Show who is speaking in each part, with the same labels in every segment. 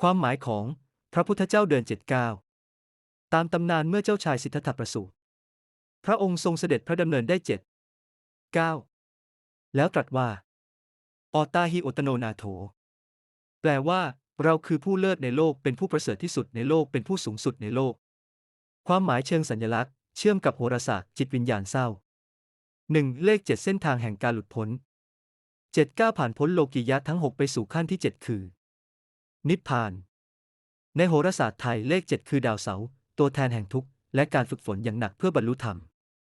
Speaker 1: ความหมายของพระพุทธเจ้าเดินเจ็ดก้าวตามตำนานเมื่อเจ้าชายสิทธัตถะประสูติพระองค์ทรงเสด็จพระดำเนินได้เจ็ดก้าวแล้วตรัสว่า ออตาฮิโอตโนนาโถ แปลว่า เราคือผู้เลิศในโลกเป็นผู้ประเสริฐที่สุดในโลกเป็นผู้สูงสุดในโลก ความหมายเชิงสัญลักษณ์ เชื่อมกับโหราศาสตร์จิตวิญญาณเศร้า 1. เลข7เส้นทางแห่งการหลุดพ้น7ก้าวผ่านพ้นโลกิยะทั้ง6ไปสู่ขั้นที่7คือ นิพพาน ในโหราศาสตร์ไทยเลข 7 คือดาวเสาร์ตัวแทนแห่งทุกข์และการฝึกฝนอย่างหนักเพื่อบรรลุธรรม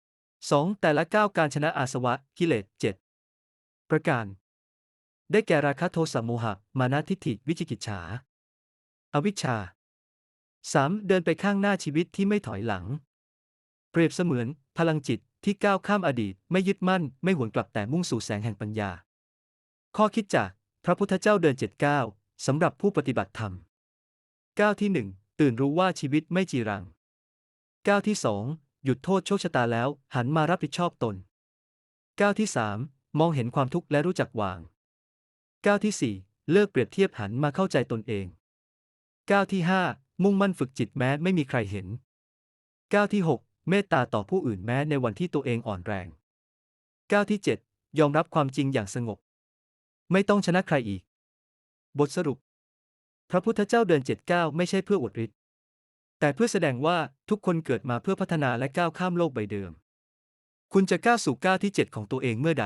Speaker 1: 2. แต่ละก้าวการชนะอาสวะกิเลส7ประการ ได้แก่ราคะโทสะโมหะ มานะทิฏฐิวิจิกิจฉา อวิชชา 3. เดินไปข้างหน้าชีวิตที่ไม่ถอยหลัง เปรียบเสมือน พลังจิตที่ก้าวข้ามอดีต ไม่ยึดมั่น ไม่หวนกลับแต่มุ่งสู่แสงแห่งปัญญา ข้อคิดจาก พระพุทธเจ้าเดินเจ็ดก้าว สำหรับผู้ปฏิบัติธรรมก้าวที่หนึ่งตื่นรู้ว่าชีวิตไม่จีรังก้าวที่สองหยุดโทษโชคชะตาแล้ว หันมารับผิดชอบตนก้าวที่สามมองเห็นความทุกข์และรู้จักวางก้าวที่สี่เลิกเปรียบเทียบหันมาเข้าใจตนเองก้าวที่ห้ามุ่งมั่นฝึกจิตแม้ไม่มีใครเห็นก้าวที่หกเมตตาต่อผู้อื่นแม้ในวันที่ตัวเองอ่อนแรงก้าวที่เจ็ดยอมรับความจริงอย่างสงบ ไม่ต้องชนะใครอีก บทสรุป พระพุทธเจ้าเดินเจ็ดก้าวไม่ใช่เพื่ออวดฤทธิ์แต่เพื่อแสดงว่าทุกคนเกิดมาเพื่อพัฒนาและก้าวข้ามโลกใบเดิม คุณจะก้าวสู่ก้าวที่เจ็ดของตัวเองเมื่อใด